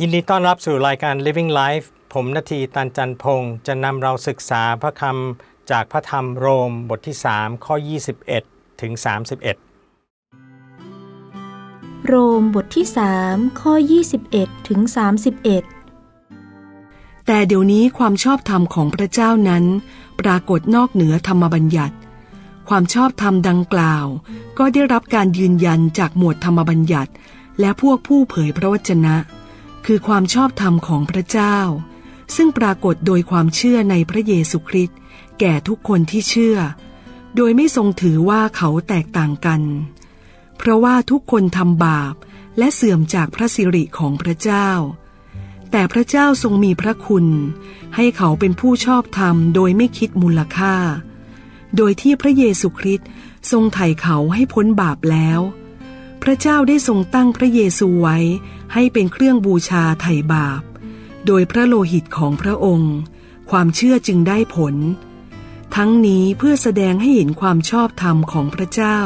ยินดีต้อนรับสู่รายการ Living Life ผมนาทีตันจันพงศ์จะนำเราศึกษาพระคำจากพระธรรมโรมบทที่ 3 ข้อ 21 ถึง 31 โรมบทที่ 3 ข้อ 21 ถึง 31 แต่เดี๋ยวนี้ความชอบธรรมของพระเจ้านั้น ปรากฏนอกเหนือธรรมบัญญัติ ความชอบธรรมดังกล่าว ก็ได้รับการยืนยันจากหมวดธรรมบัญญัติ และพวกผู้เผยพระวจนะ คือความชอบธรรมของพระเจ้า ซึ่งปรากฏโดยความเชื่อในพระเยซูคริสต์แก่ทุกคนที่เชื่อ โดยไม่ทรงถือว่าเขาแตกต่างกัน เพราะว่าทุกคนทำบาปและเสื่อมจากพระสิริของพระเจ้า แต่พระเจ้าทรงมีพระคุณ ให้เขาเป็นผู้ชอบธรรมโดยไม่คิดมูลค่า โดยที่พระเยซูคริสต์ทรงไถ่เขาให้พ้นบาปแล้ว พระเจ้าได้ทรงตั้งพระเยซูไว้ให้เป็นเครื่องบูชาไถ่บาป โดยพระโลหิตของพระองค์ ความเชื่อจึงได้ผล ทั้งนี้เพื่อแสดงให้เห็นความชอบธรรมของพระเจ้า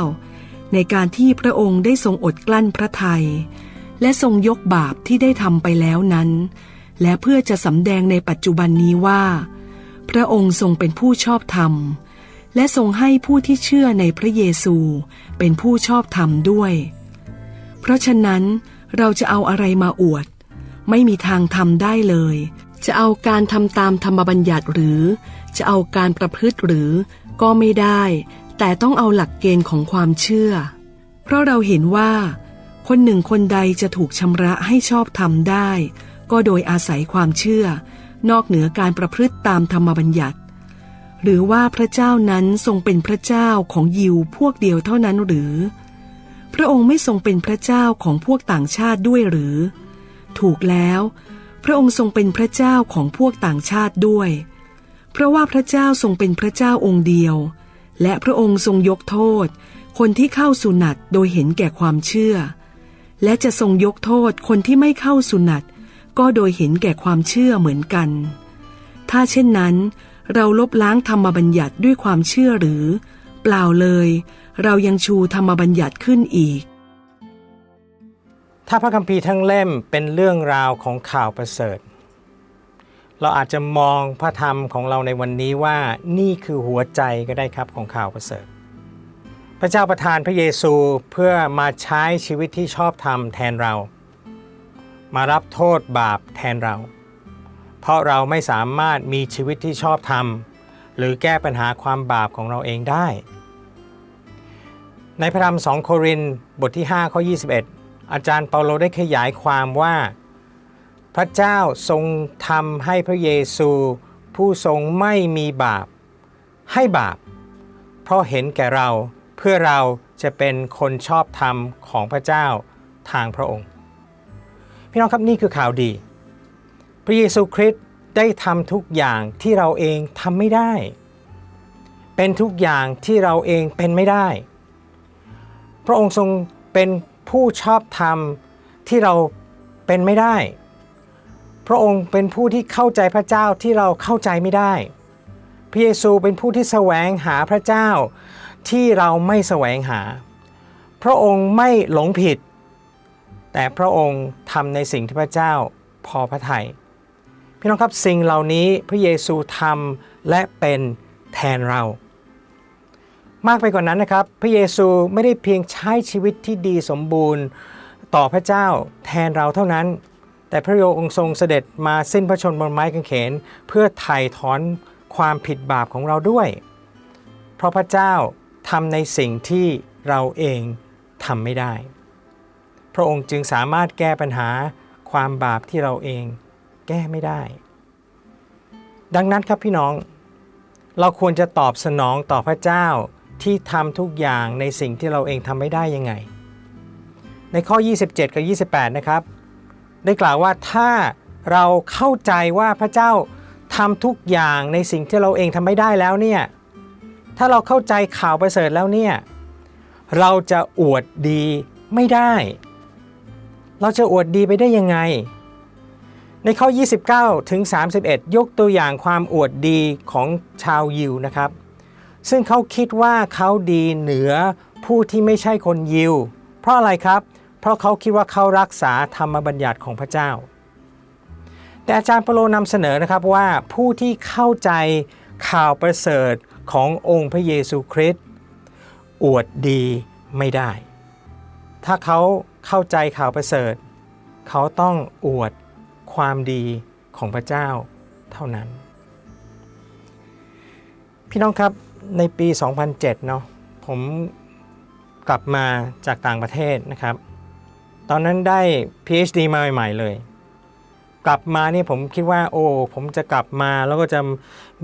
ในการที่พระองค์ได้ทรงอดกลั้นพระทัยและทรงยกบาปที่ได้ทำไปแล้วนั้น และเพื่อจะสำแดงในปัจจุบันนี้ว่า พระองค์ทรงเป็นผู้ชอบธรรม และทรงให้ผู้ที่เชื่อในพระเยซูเป็นผู้ชอบธรรมด้วย เพราะฉะนั้นเราจะเอาอะไรมาอวด ไม่มีทางทำได้เลย จะเอาการทำตามธรรมบัญญัติหรือ จะเอาการประพฤติหรือ ก็ไม่ได้ แต่ต้องเอาหลักเกณฑ์ของความเชื่อ เพราะเราเห็นว่า คนหนึ่งคนใดจะถูกชำระให้ชอบธรรมได้ ก็โดยอาศัยความเชื่อ นอกเหนือการประพฤติตามธรรมบัญญัติ หรือว่าพระเจ้านั้นทรงเป็นพระเจ้าของยิวพวกเดียวเท่านั้นหรือ พระองค์ไม่ทรงเป็นพระเจ้าของพวกต่างชาติด้วยหรือ ถูกแล้ว พระองค์ทรงเป็นพระเจ้าของพวกต่างชาติด้วย เพราะว่าพระเจ้าทรงเป็นพระเจ้าองค์เดียว และพระองค์ทรงยกโทษ คนที่เข้าสุนัตโดยเห็นแก่ความเชื่อ และจะทรงยกโทษคนที่ไม่เข้าสุนัตก็โดยเห็นแก่ความเชื่อเหมือนกัน ถ้าเช่นนั้น เราลบล้างธรรมบัญญัติด้วยความเชื่อหรือ เปล่าเลย เรายังชูธรรมบัญญัติขึ้นอีก ถ้าพระคัมภีร์ทั้งเล่มเป็นเรื่องราวของข่าวประเสริฐ เราอาจจะมองพระธรรมของเราในวันนี้ว่านี่คือหัวใจก็ได้ครับของข่าวประเสริฐ พระเจ้าประทานพระเยซูเพื่อมาใช้ชีวิตที่ชอบธรรมแทนเรา มารับโทษบาปแทนเรา เพราะเราไม่สามารถมีชีวิตที่ชอบธรรม หรือแก้ปัญหาความบาปของเราเองได้ ในพระธรรม 2 โครินธ์บทที่ 5 ข้อ 21 อาจารย์เปาโลได้ขยายความว่า พระเจ้าทรงทำให้พระเยซู ผู้ทรงไม่มีบาป ให้บาป เพราะเห็นแก่เราเพื่อเราจะเป็นคนชอบธรรมของพระเจ้าทางพระองค์ พี่น้องครับนี่คือข่าวดี พระเยซูคริสต์ ได้ทำทุกอย่างที่เราเองทำไม่ได้ เป็นทุกอย่างที่เราเองเป็นไม่ได้ พระองค์ทรงเป็นผู้ชอบธรรมที่เราเป็นไม่ได้ พระองค์เป็นผู้ที่เข้าใจพระเจ้าที่เราเข้าใจไม่ได้ พระเยซูเป็นผู้ที่แสวงหาพระเจ้าที่เราไม่แสวงหา พระองค์ไม่หลงผิด แต่พระองค์ทำในสิ่งที่พระเจ้าพอพระทยัย พี่น้องครับสิ่งเหล่านี้พระเยซูทำและเป็นแทนเรา มากไปกว่านนั้นนะครับ พระเยซูไม่ได้เพียงใช้ชีวิตที่ดีสมบูรณ์ต่อพระเจ้าแทนเราเท่านั้น แต่พระโยองค์ทรงเสด็จมาสิ้นพระชนม์บนไม้กางเขน เพื่อไถ่ถอนความผิดบาปของเราด้วย เพราะพระเจ้าทำในสิ่งที่เราเองทำไม่ได้ พระองค์จึงสามารถแก้ปัญหาความบาปที่เราเอง แก้ไม่ได้ ดังนั้นครับพี่น้อง เราควรจะตอบสนองต่อพระเจ้าที่ทำทุกอย่างในสิ่งที่เราเองทำไม่ได้ยังไง ในข้อ 27 กับ 28 นะครับ ได้กล่าวว่าถ้าเราเข้าใจว่าพระเจ้าทำทุกอย่างในสิ่งที่เราเองทำไม่ได้แล้วเนี่ย ถ้าเราเข้าใจข่าวประเสริฐแล้วเนี่ย เราจะอวดดีไม่ได้ เราจะอวดดีไปได้ยังไง ในข้อ 29 ถึง 31 ยกตัวอย่างความอวดดีของชาวยิวนะครับ ซึ่งเขาคิดว่าเขาดีเหนือผู้ที่ไม่ใช่คนยิว เพราะอะไรครับ เพราะเขาคิดว่าเขารักษาธรรมบัญญัติของพระเจ้า แต่อาจารย์เปโลนำเสนอนะครับว่าผู้ที่เข้าใจข่าวประเสริฐขององค์พระเยซูคริสต์อวดดีไม่ได้ ถ้าเขาเข้าใจข่าวประเสริฐ เขาต้องอวด ความดีของพระเจ้าเท่านั้น พี่น้องครับในปี 2007 เนาะผมกลับมาจากต่างประเทศนะครับ ตอนนั้นได้ PhD มาใหม่ ๆ เลย กลับมาเนี่ยผมคิดว่าโอ้ผมจะกลับมาแล้วก็จะ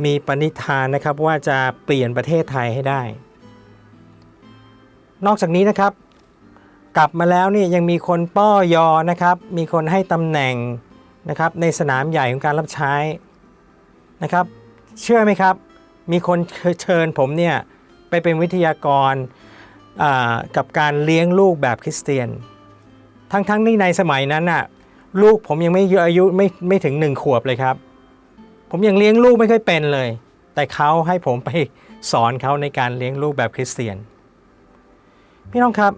มีปณิธานนะครับว่าจะเปลี่ยนประเทศไทยให้ได้ นอกจากนี้นะครับ กลับมาแล้วเนี่ยยังมีคนป้อยอนะครับ มีคนให้ตำแหน่ง นะครับในสนามใหญ่ของการรับใช้นะครับ เชื่อไหมครับ มีคนเชิญผมเนี่ยไปเป็นวิทยากรกับการเลี้ยงลูกแบบคริสเตียน ทั้งๆที่ในสมัยนั้นน่ะลูกผมยังไม่เยอะอายุไม่ไม่ถึงหนึ่งขวบเลยครับ ผมยังเลี้ยงลูกไม่ค่อยเป็นเลย แต่เขาให้ผมไปสอนเขาในการเลี้ยงลูกแบบคริสเตียน พี่น้องครับ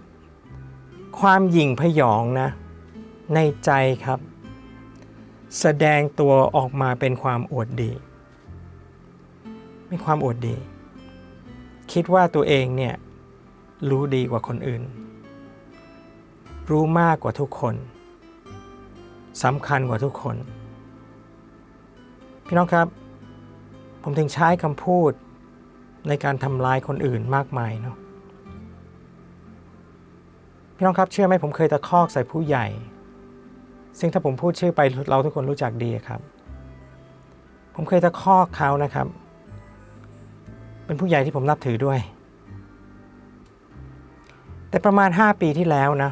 ความหยิ่งพยองนะในใจครับ แสดงตัวออกมาเป็นความอวดดีเป็นความอวดดี คิดว่าตัวเองเนี่ยรู้ดีกว่าคนอื่น รู้มากกว่าทุกคนสำคัญกว่าทุกคน พี่น้องครับ ผมถึงใช้คำพูดในการทำลายคนอื่นมากมายเนาะพี่น้องครับเชื่อไหมผมเคยตะคอกใส่ผู้ใหญ่ ซึ่งถ้าผมพูดชื่อไปเราทุกคนรู้จักดีครับ ผมเคยตะคอกเขานะครับ เป็นผู้ใหญ่ที่ผมนับถือด้วย แต่ประมาณ 5 ปีที่แล้วนะ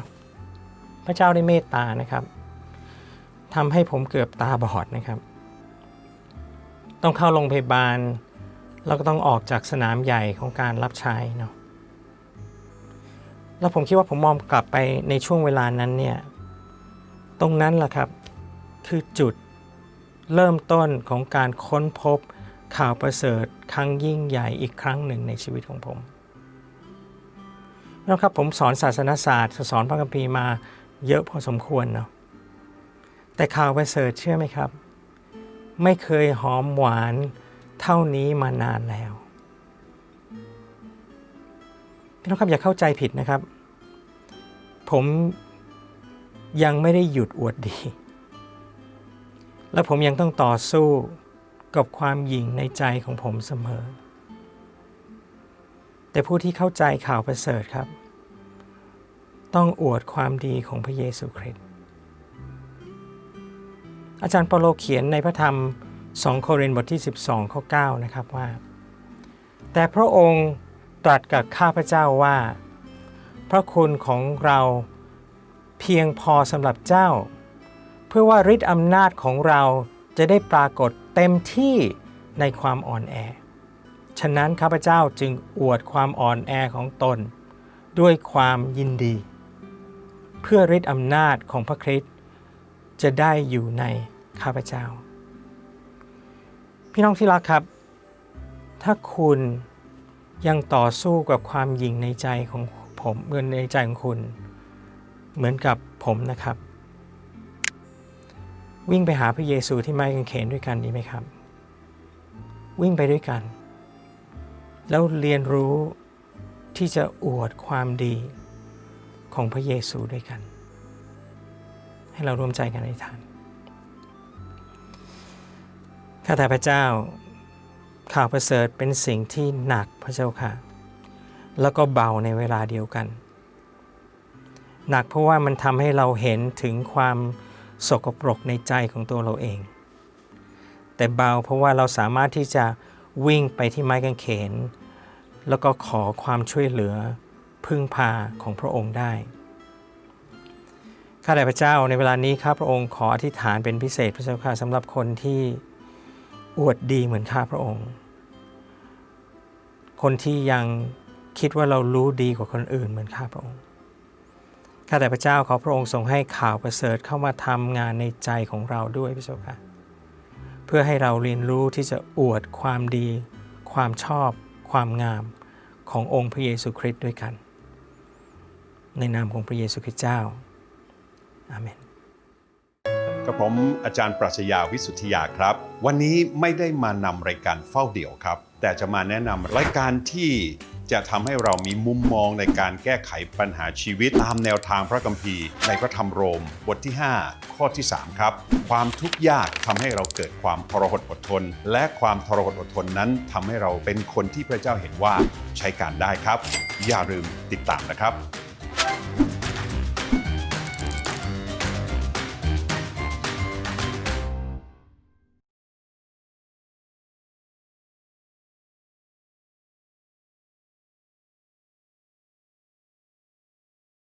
พระเจ้าได้เมตตานะครับทำให้ผมเกือบตาบอดนะครับ ต้องเข้าโรงพยาบาล แล้วก็ต้องออกจากสนามใหญ่ของการรับใช้เนาะแล้วผมคิดว่าผมมองกลับไปในช่วงเวลานั้นเนี่ย ตรงนั้นแหละครับคือจุดเริ่มต้นของการค้นพบข่าวประเสริฐครั้งยิ่งใหญ่อีกครั้งหนึ่งในชีวิตของผมนะครับผมสอนศาสนศาสตร์ สอนพระคัมภีร์มาเยอะพอสมควรเนาะแต่ข่าวประเสริฐเชื่อไหมครับ ไม่เคยหอมหวานเท่านี้มานานแล้วพี่น้องครับอย่าเข้าใจผิดนะครับ ผม ยังไม่ได้หยุดอวดดี และผมยังต้องต่อสู้กับความหยิ่งในใจของผมเสมอ แต่ผู้ที่เข้าใจข่าวประเสริฐครับ ต้องอวดความดีของพระเยซูคริสต์อาจารย์เปโลเขียนในพระธรรม 2 โครินธ์บทที่ 12 ข้อ 9 นะครับว่า แต่พระองค์ตรัสกับข้าพเจ้าว่า พระคุณของเรา เพียงพอสำหรับเจ้า เพื่อว่าฤทธิ์อำนาจของเราจะได้ปรากฏเต็มที่ในความอ่อนแอ ฉะนั้นข้าพเจ้าจึงอวดความอ่อนแอของตน ด้วยความยินดี เพื่อฤทธิ์อำนาจของพระคริสต์จะได้อยู่ในข้าพเจ้า พี่น้องที่รักครับ ถ้าคุณยังต่อสู้กับความหยิ่งในใจของผมเงินในใจของคุณ เหมือนกับผมนะครับ วิ่งไปหาพระเยซูที่ไม้กางเขนด้วยกันดีไหมครับ วิ่งไปด้วยกัน แล้วเรียนรู้ที่จะอวดความดีของพระเยซูด้วยกัน ให้เราร่วมใจกันในทานข้าแต่พระเจ้า ข่าวประเสริฐเป็นสิ่งที่หนักพระเจ้าค่ะ แล้วก็เบาในเวลาเดียวกัน หนักเพราะว่ามันทำให้เราเห็นถึงความสกปรกในใจของตัวเราเอง แต่เบาเพราะว่าเราสามารถที่จะวิ่งไปที่ไม้กางเขน แล้วก็ขอความช่วยเหลือพึ่งพาของพระองค์ได้ ข้าแต่พระเจ้าในเวลานี้ข้าพระองค์ขออธิษฐานเป็นพิเศษพระเจ้าค่ะสำหรับคนที่อวดดีเหมือนข้าพระองค์ คนที่ยังคิดว่าเรารู้ดีกว่าคนอื่นเหมือนข้าพระองค์ ข้าแต่พระเจ้าขอพระองค์ทรงให้ข่าวประเสริฐเข้ามาทำงานในใจของเราด้วยพระเจ้าค่ะเพื่อให้เราเรียนรู้ที่จะอวดความดี ความชอบ ความงามขององค์พระเยซูคริสต์ด้วยกัน ในนามของพระเยซูคริสต์เจ้าอาเมนกับผมอาจารย์ปรัชญาวิสุทธิยาครับ วันนี้ไม่ได้มานำรายการเฝ้าเดี่ยวครับ แต่จะมาแนะนำรายการที่ จะทำให้เรามีมุมมองในการแก้ไขปัญหาชีวิตตามแนวทางพระคัมภีร์ ในพระธรรมโรม บทที่ 5 ข้อที่ 3 ครับ ความทุกข์ยากทำให้เราเกิดความทรหดอดทน และความทรหดอดทนนั้นทำให้เราเป็นคนที่พระเจ้าเห็นว่าใช้การได้ครับ อย่าลืมติดตามนะครับ